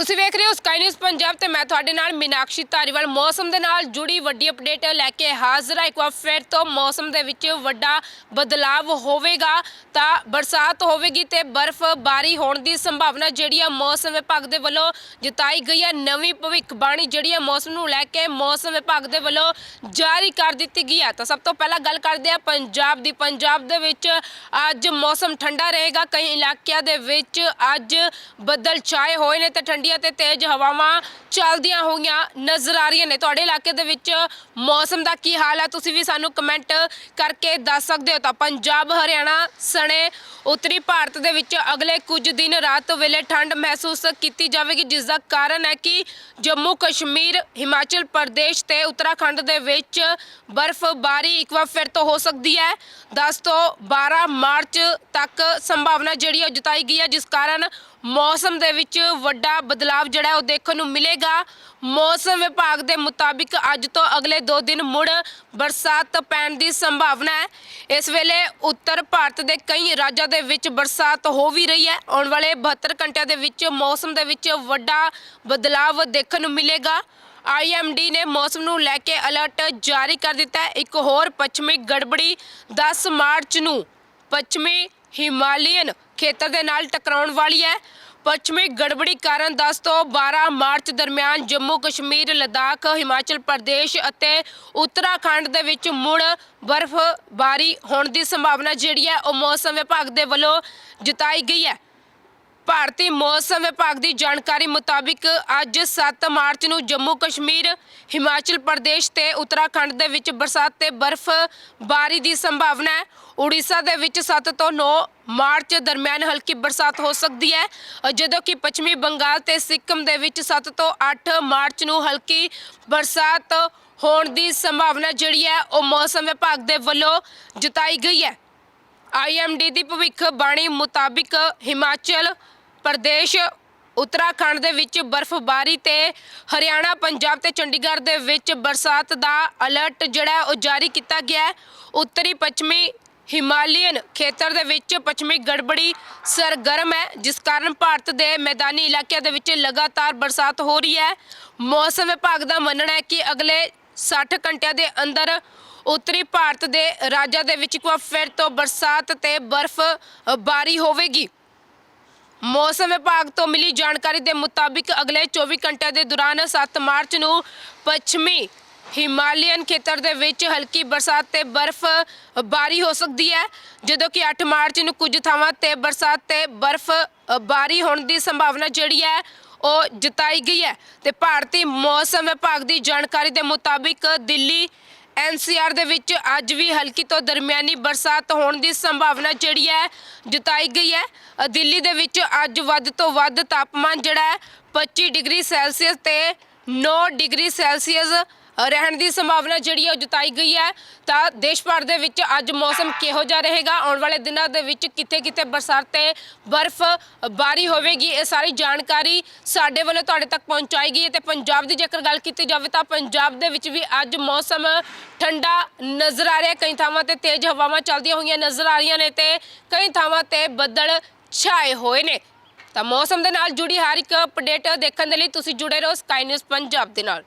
ਤੁਸੀਂ ਵੇਖ ਰਹੇ ਹੋ ਸਕਾਈ ਨਿਊਜ਼ ਪੰਜਾਬ ਤੇ ਮੈਂ ਤੁਹਾਡੇ ਨਾਲ ਮੀਨਾਕਸ਼ੀ ਧਾਰੀਵਾਲ। ਮੌਸਮ ਦੇ ਨਾਲ ਜੁੜੀ ਵੱਡੀ ਅਪਡੇਟ ਲੈ ਕੇ ਹਾਜ਼ਰ ਹਾਂ। ਇੱਕ ਵਾਰ ਫਿਰ ਤੋਂ ਮੌਸਮ ਦੇ ਵਿੱਚ ਵੱਡਾ ਬਦਲਾਵ ਹੋਵੇਗਾ ਤਾਂ ਬਰਸਾਤ ਹੋਵੇਗੀ ਤੇ ਬਰਫ਼ਬਾਰੀ ਹੋਣ ਦੀ ਸੰਭਾਵਨਾ ਜਿਹੜੀ ਆ ਮੌਸਮ ਵਿਭਾਗ ਦੇ ਵੱਲੋਂ ਜਤਾਈ ਗਈ ਹੈ ਨਵੀਂ ਭਵਿੱਖਬਾਣੀ ਜਿਹੜੀ ਆ ਮੌਸਮ ਨੂੰ ਲੈ ਕੇ ਮੌਸਮ ਵਿਭਾਗ ਦੇ ਵੱਲੋਂ ਜਾਰੀ ਕਰ ਦਿੱਤੀ ਗਈ ਹੈ ਤਾਂ ਸਭ ਤੋਂ ਪਹਿਲਾਂ ਗੱਲ ਕਰਦੇ ਆ ਪੰਜਾਬ ਦੀ। ਪੰਜਾਬ ਦੇ ਵਿੱਚ ਅੱਜ ਮੌਸਮ ਠੰਡਾ ਰਹੇਗਾ। ਕਈ ਇਲਾਕਿਆਂ ਦੇ ਵਿੱਚ ਅੱਜ ਬੱਦਲ ਛਾਏ ਹੋਏ ਨੇ ਤੇ ਠੰਡੀਆਂ ਤੇ ਤੇਜ਼ ਹਵਾਵਾਂ ਚੱਲਦੀਆਂ ਹੋਈਆਂ ਨਜ਼ਰ ਆ ਰਹੀਆਂ ਨੇ। ਤੁਹਾਡੇ ਇਲਾਕੇ ਦੇ ਵਿੱਚ ਮੌਸਮ ਦਾ ਕੀ ਹਾਲ ਹੈ ਤੁਸੀਂ ਵੀ ਸਾਨੂੰ ਕਮੈਂਟ ਕਰਕੇ ਦੱਸ ਸਕਦੇ ਹੋ। ਤਾਂ ਪੰਜਾਬ, ਹਰਿਆਣਾ ਸਣੇ ਉੱਤਰੀ ਭਾਰਤ ਦੇ ਵਿੱਚ ਅਗਲੇ ਕੁਝ ਦਿਨ ਰਾਤ ਵੇਲੇ ਠੰਡ ਮਹਿਸੂਸ ਕੀਤੀ ਜਾਵੇਗੀ, ਜਿਸ ਦਾ ਕਾਰਨ ਹੈ ਕਿ ਜੰਮੂ ਕਸ਼ਮੀਰ, ਹਿਮਾਚਲ ਪ੍ਰਦੇਸ਼ ਤੇ ਉੱਤਰਾਖੰਡ ਦੇ ਵਿੱਚ ਬਰਫ਼ਬਾਰੀ ਇੱਕ ਵਾਰ ਫਿਰ ਤੋਂ ਹੋ ਸਕਦੀ ਹੈ। 10 ਤੋਂ 12 ਮਾਰਚ ਤੱਕ ਸੰਭਾਵਨਾ ਜਿਹੜੀ ਹੈ ਉਹ ਜਤਾਈ ਗਈ ਹੈ, ਜਿਸ ਕਾਰਨ ਮੌਸਮ ਦੇ ਵਿੱਚ ਵੱਡਾ ਬਦਲਾਵ ਜਿਹੜਾ ਉਹ ਦੇਖਣ ਨੂੰ ਮਿਲੇਗਾ। ਮੌਸਮ ਵਿਭਾਗ ਦੇ ਮੁਤਾਬਿਕ ਅੱਜ ਤੋਂ ਅਗਲੇ 2 ਦਿਨ ਮੁੜ ਬਰਸਾਤ ਪੈਣ ਦੀ ਸੰਭਾਵਨਾ ਹੈ। ਇਸ ਵੇਲੇ ਉੱਤਰ ਭਾਰਤ ਦੇ ਕਈ ਰਾਜਾਂ ਦੇ ਵਿੱਚ ਬਰਸਾਤ ਹੋ ਵੀ ਰਹੀ ਹੈ। ਆਉਣ ਵਾਲੇ 72 ਘੰਟਿਆਂ ਦੇ ਵਿੱਚ ਮੌਸਮ ਦੇ ਵਿੱਚ ਵੱਡਾ ਬਦਲਾਵ ਦੇਖਣ ਨੂੰ ਮਿਲੇਗਾ। ਆਈਐਮਡੀ ਨੇ ਮੌਸਮ ਨੂੰ ਲੈ ਕੇ ਅਲਰਟ ਜਾਰੀ ਕਰ ਦਿੱਤਾ ਹੈ। ਇੱਕ ਹੋਰ ਪੱਛਮੀ ਗੜਬੜੀ 10 ਮਾਰਚ ਨੂੰ ਪੱਛਮੀ ਹਿਮਾਲੀਅਨ ਖੇਤਰ ਦੇ ਨਾਲ ਟਕਰਾਉਣ ਵਾਲੀ ਹੈ। ਪੱਛਮੀ ਗੜਬੜੀ ਕਾਰਨ 10 ਤੋਂ 12 ਮਾਰਚ ਦਰਮਿਆਨ ਜੰਮੂ ਕਸ਼ਮੀਰ, ਲਦਾਖ, ਹਿਮਾਚਲ ਪ੍ਰਦੇਸ਼ ਅਤੇ ਉੱਤਰਾਖੰਡ ਦੇ ਵਿੱਚ ਮੁੜ ਬਰਫ਼ਬਾਰੀ ਹੋਣ ਦੀ ਸੰਭਾਵਨਾ ਜਿਹੜੀ ਹੈ ਉਹ ਮੌਸਮ ਵਿਭਾਗ ਦੇ ਵੱਲੋਂ ਜਤਾਈ ਗਈ ਹੈ। ਭਾਰਤੀ ਮੌਸਮ ਵਿਭਾਗ ਦੀ ਜਾਣਕਾਰੀ ਮੁਤਾਬਿਕ ਅੱਜ 7 ਮਾਰਚ ਨੂੰ ਜੰਮੂ ਕਸ਼ਮੀਰ, ਹਿਮਾਚਲ ਪ੍ਰਦੇਸ਼ ਤੇ ਉੱਤਰਾਖੰਡ ਦੇ ਵਿੱਚ ਬਰਸਾਤ ਤੇ ਬਰਫ਼ਬਾਰੀ ਦੀ ਸੰਭਾਵਨਾ ਹੈ। ਉੜੀਸਾ ਦੇ ਵਿੱਚ 7 ਤੋਂ 9 ਮਾਰਚ ਦਰਮਿਆਨ ਹਲਕੀ ਬਰਸਾਤ ਹੋ ਸਕਦੀ ਹੈ। ਜਦੋਂ ਕਿ ਪੱਛਮੀ ਬੰਗਾਲ ਤੇ ਸਿੱਕਮ ਦੇ ਵਿੱਚ 7 ਤੋਂ 8 ਮਾਰਚ ਨੂੰ ਹਲਕੀ ਬਰਸਾਤ ਹੋਣ ਦੀ ਸੰਭਾਵਨਾ ਜਿਹੜੀ ਹੈ, ਉਹ ਮੌਸਮ ਵਿਭਾਗ ਦੇ ਵੱਲੋਂ ਜਤਾਈ ਗਈ ਹੈ। ਆਈਐਮਡੀ ਦੀ ਭਵਿੱਖ ਬਾਣੀ ਮੁਤਾਬਿਕ ਹਿਮਾਚਲ ਪ੍ਰਦੇਸ਼, ਉੱਤਰਾਖੰਡ ਦੇ ਵਿੱਚ ਬਰਫ਼ਬਾਰੀ ਤੇ ਹਰਿਆਣਾ, ਪੰਜਾਬ ਤੇ ਚੰਡੀਗੜ੍ਹ ਦੇ ਵਿੱਚ ਬਰਸਾਤ ਦਾ ਅਲਰਟ ਜਿਹੜਾ ਉਹ ਜਾਰੀ ਕੀਤਾ ਗਿਆ ਹੈ। ਉੱਤਰੀ ਪੱਛਮੀ ਹਿਮਾਲੀਅਨ ਖੇਤਰ ਦੇ ਵਿੱਚ ਪੱਛਮੀ ਗੜਬੜੀ ਸਰਗਰਮ ਹੈ, ਜਿਸ ਕਾਰਨ ਭਾਰਤ ਦੇ ਮੈਦਾਨੀ ਇਲਾਕਿਆਂ ਦੇ ਵਿੱਚ ਲਗਾਤਾਰ ਬਰਸਾਤ ਹੋ ਰਹੀ ਹੈ। ਮੌਸਮ ਵਿਭਾਗ ਦਾ ਮੰਨਣਾ ਹੈ ਕਿ ਅਗਲੇ 60 ਘੰਟਿਆਂ ਦੇ ਅੰਦਰ ਉੱਤਰੀ ਭਾਰਤ ਦੇ ਰਾਜਾਂ ਦੇ ਵਿੱਚ ਇੱਕ ਵਾਰ ਫਿਰ ਤੋਂ ਬਰਸਾਤ ਤੇ ਬਰਫ਼ ਬਾਰੀ ਹੋਵੇਗੀ। ਮੌਸਮ ਵਿਭਾਗ ਤੋਂ ਮਿਲੀ ਜਾਣਕਾਰੀ ਦੇ ਮੁਤਾਬਿਕ ਅਗਲੇ 24 ਘੰਟਿਆਂ ਦੇ ਦੌਰਾਨ 7 ਮਾਰਚ ਨੂੰ ਪੱਛਮੀ ਹਿਮਾਲੀਅਨ ਖੇਤਰ ਦੇ ਵਿੱਚ ਹਲਕੀ ਬਰਸਾਤ ਤੇ ਬਰਫ਼ ਬਾਰੀ ਹੋ ਸਕਦੀ ਹੈ, ਜਦੋਂ ਕਿ 8 ਮਾਰਚ ਨੂੰ ਕੁਝ ਥਾਵਾਂ ਤੇ ਬਰਸਾਤ ਤੇ ਬਰਫ਼ ਬਾਰੀ ਹੋਣ ਦੀ ਸੰਭਾਵਨਾ ਜਿਹੜੀ ਹੈ, ਉਹ ਜਤਾਈ ਗਈ ਹੈ। ਤੇ ਭਾਰਤੀ ਮੌਸਮ ਵਿਭਾਗ ਦੀ ਜਾਣਕਾਰੀ ਦੇ ਮੁਤਾਬਿਕ ਦਿੱਲੀ ਐਨਸੀਆਰ ਦੇ ਵਿੱਚ ਅੱਜ ਵੀ ਹਲਕੀ ਤੋਂ ਦਰਮਿਆਨੀ ਬਰਸਾਤ ਹੋਣ ਦੀ ਸੰਭਾਵਨਾ ਜਿਹੜੀ ਹੈ ਜਤਾਈ ਗਈ ਹੈ। ਦਿੱਲੀ ਦੇ ਵਿੱਚ ਅੱਜ ਵੱਧ ਤੋਂ ਵੱਧ ਤਾਪਮਾਨ ਜਿਹੜਾ ਹੈ 25 ਡਿਗਰੀ ਸੈਲਸੀਅਸ ਤੇ 9 ਡਿਗਰੀ ਸੈਲਸੀਅਸ ਰਹਿਣ ਦੀ ਸੰਭਾਵਨਾ ਜਿਹੜੀ ਹੈ ਉਹ ਜਤਾਈ ਗਈ ਹੈ। ਤਾਂ ਦੇਸ਼ ਭਰ ਦੇ ਵਿੱਚ ਅੱਜ ਮੌਸਮ ਕਿਹੋ ਜਿਹਾ ਰਹੇਗਾ? ਆਉਣ ਵਾਲੇ ਦਿਨਾਂ ਦੇ ਵਿੱਚ ਕਿੱਥੇ ਕਿੱਥੇ ਬਰਸਾਤ ਤੇ ਬਰਫ਼ ਬਾਰੀ ਹੋਵੇਗੀ? ਇਹ ਸਾਰੀ ਜਾਣਕਾਰੀ ਸਾਡੇ ਵੱਲੋਂ ਤੁਹਾਡੇ ਤੱਕ ਪਹੁੰਚਾਈ ਗਈ ਹੈ ਤੇ ਪੰਜਾਬ ਦੀ ਜੇਕਰ ਗੱਲ ਕੀਤੀ ਜਾਵੇ ਤਾਂ ਪੰਜਾਬ ਦੇ ਵਿੱਚ ਵੀ ਅੱਜ ਮੌਸਮ ਠੰਡਾ ਨਜ਼ਰ ਆ ਰਿਹਾ। ਕਈ ਥਾਵਾਂ ਤੇ ਤੇਜ਼ ਹਵਾਵਾਂ ਚੱਲਦੀਆਂ ਹੋਈਆਂ ਨਜ਼ਰ ਆ ਰਹੀਆਂ ਨੇ ਤੇ ਕਈ ਥਾਵਾਂ ਤੇ ਬੱਦਲ ਛਾਏ ਹੋਏ ਨੇ। ਤਾਂ ਮੌਸਮ ਦੇ ਨਾਲ ਜੁੜੀ ਹਰ ਇੱਕ ਅਪਡੇਟ ਦੇਖਣ ਦੇ ਲਈ ਤੁਸੀਂ ਜੁੜੇ ਰਹੋ ਸਕਾਈ ਨਿਊਜ਼ ਪੰਜਾਬ ਦੇ ਨਾਲ।